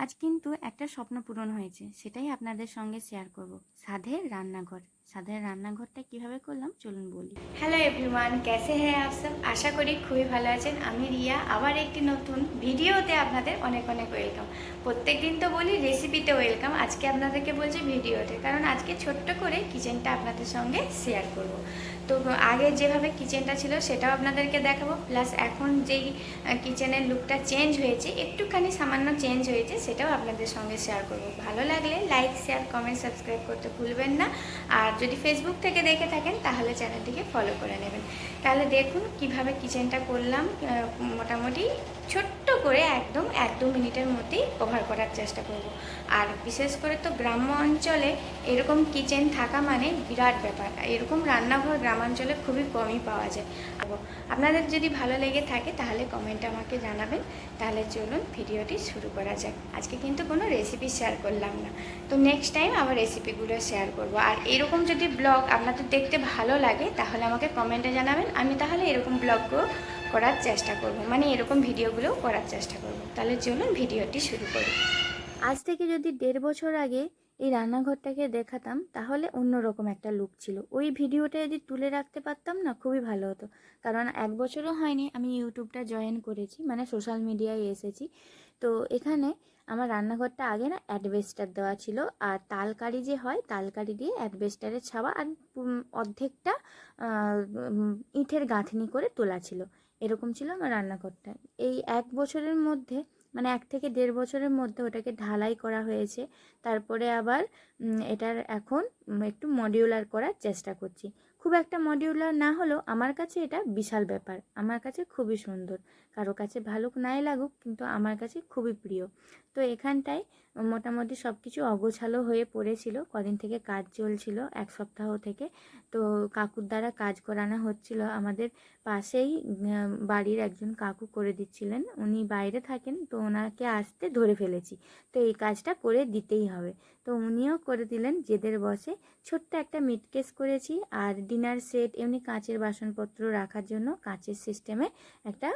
আজ কিন্তু একটা স্বপ্ন পূরণ হয়েছে সেটাই আপনাদের সঙ্গে শেয়ার করব। সাধের রান্নাঘর। সাদের রান্নাঘরটা কীভাবে করলাম, চলুন বলি। হ্যালো এভরিওয়ান ক্যাসে হ্যাঁ আপসব আশা করি খুবই ভালো আছেন। আমি রিয়া, আবার একটি নতুন ভিডিওতে আপনাদের অনেক অনেক ওয়েলকাম প্রত্যেক দিন তো বলি রেসিপিতে ওয়েলকাম আজকে আপনাদেরকে বলছি ভিডিওতে। কারণ আজকে ছোট্ট করে কিচেনটা আপনাদের সঙ্গে শেয়ার করব। তো আগে যেভাবে কিচেনটা ছিল সেটাও আপনাদেরকে দেখাবো। প্লাস এখন যেই কিচেনের লুকটা চেঞ্জ হয়েছে, একটুখানি সামান্য চেঞ্জ হয়েছে, সেটাও আপনাদের সঙ্গে শেয়ার করব। ভালো লাগলে লাইক শেয়ার কমেন্ট সাবস্ক্রাইব করতে ভুলবেন না। আর যদি ফেসবুক থেকে দেখে থাকেন, তাহলে চ্যানেলটিকে ফলো করে নেবেন। তাহলে দেখুন কীভাবে কিচেনটা করলাম। মোটামুটি ছোট্ট করে একদম এক দু মিনিটের মধ্যেই কভার করার চেষ্টা করব। আর বিশেষ করে তো গ্রাম্য অঞ্চলে এরকম কিচেন থাকা মানে বিরাট ব্যাপার। এরকম রান্নাঘর গ্রামাঞ্চলে খুবই কমই পাওয়া যায়। আপনাদের যদি ভালো লেগে থাকে তাহলে কমেন্ট আমাকে জানাবেন। তাহলে চলুন ভিডিওটি শুরু করা যাক। আজকে কিন্তু কোনো রেসিপি শেয়ার করলাম না। তো নেক্সট টাইম আবার রেসিপিগুলো শেয়ার করব। আর এরকম যদি ব্লগ আপনাদের দেখতে ভালো লাগে তাহলে আমাকে কমেন্টে জানাবেন। আমি তাহলে এরকম ব্লগগুলো করার চেষ্টা করব। মানে এরকম ভিডিওগুলো করার চেষ্টা করব। তাহলে চলুন ভিডিওটি শুরু করি। আজ থেকে যদি দেড় বছর আগে এই রান্নাঘরটাকে দেখাতাম, তাহলে অন্যরকম একটা লুক ছিল। ওই ভিডিওটা যদি তুলে রাখতে পারতাম না, খুবই ভালো হতো। কারণ এক বছরও হয়নি, আমি ইউটিউবটা জয়েন করেছি মানে সোশ্যাল মিডিয়ায় এসেছি। তো এখানে আমার রান্নাঘরটা আগে না অ্যাডভেস্টার দেওয়া ছিল, আর তালকারি যে হয়, তালকারি দিয়ে অ্যাডভেস্টারের ছাওয়া আর অর্ধেকটা ইটের গাঁথনি করে তোলা ছিল। এরকম ছিল আমার রান্নাঘরটা। এই এক বছরের মধ্যে মানে এক থেকে দেড় বছরের মধ্যে ওটাকে ঢালাই করা হয়েছে। তারপরে আবার এটার এখন একটু মডিউলার করার চেষ্টা করছি। খুব একটা মডিউলার না হলেও আমার কাছে এটা বিশাল ব্যাপার। আমার কাছে খুবই সুন্দর। কারও কাছে ভালো নাই লাগুক, কিন্তু আমার কাছে খুবই প্রিয়। তো এখানটায় মোটামুটি সব কিছু অগোছালো হয়ে পড়েছিল। কদিন থেকে কাজ চলছিল, এক সপ্তাহ থেকে। তো কাকুর দ্বারা কাজ করানো হচ্ছিল আমাদের পাশেই বাড়ির একজন কাকু করে দিচ্ছিলেন। উনি বাইরে থাকেন, তো ওনাকে আসতে ধরে ফেলেছি। তো এই কাজটা করে দিতেই হবে। তো উনিও করে দিলেন জেদের বসে। ছোট্ট একটা মিট কেস করেছি আর ডিনার সেট, এমনি কাঁচের বাসনপত্র রাখার জন্য কাঁচের সিস্টেমে একটা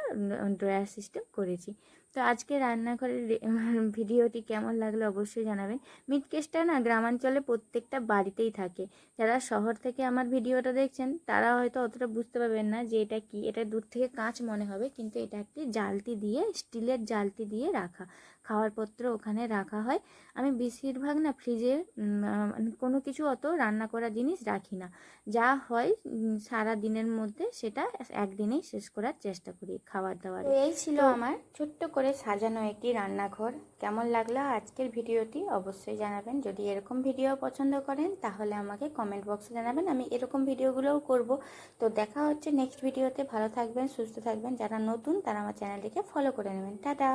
ড্রয়ার সিস্টেম করেছি। তো আজকে রান্নাঘরের ভিডিওটি কেমন লাগল অবশ্যই জানাবেন। মিট কেসটা না গ্রামাঞ্চলে প্রত্যেকটা বাড়িতেই থাকে। যারা শহর থেকে আমার ভিডিওটা দেখছেন, তারা হয়তো অতটা বুঝতে পারবেন না যে এটা কি। এটা দূর থেকে কাঁচ মনে হবে, কিন্তু এটা একটি জালতি দিয়ে, স্টিলের জালতি দিয়ে রাখা। খাওয়ার পত্র ওখানে রাখা হয়। আমি বেশিরভাগ না ফ্রিজে মানে কোনো কিছু অত রান্না করা জিনিস রাখি না। যা হয় সারা দিনের মধ্যে সেটা একদিনেই শেষ করার চেষ্টা করি খাবার দাবার। তো এই ছিল আমার ছোট্ট করে সাজানো একটি রান্নাঘর। কেমন লাগল আজকের ভিডিওটি অবশ্যই জানাবেন। যদি এরকম ভিডিও পছন্দ করেন তাহলে আমাকে কমেন্ট বক্সে জানাবেন। আমি এরকম ভিডিওগুলোও করব। তো দেখা হচ্ছে নেক্সট ভিডিওতে ভালো থাকবেন সুস্থ থাকবেন। যারা নতুন তারা আমার চ্যানেলটিকে ফলো করে নেবেন। টাটা!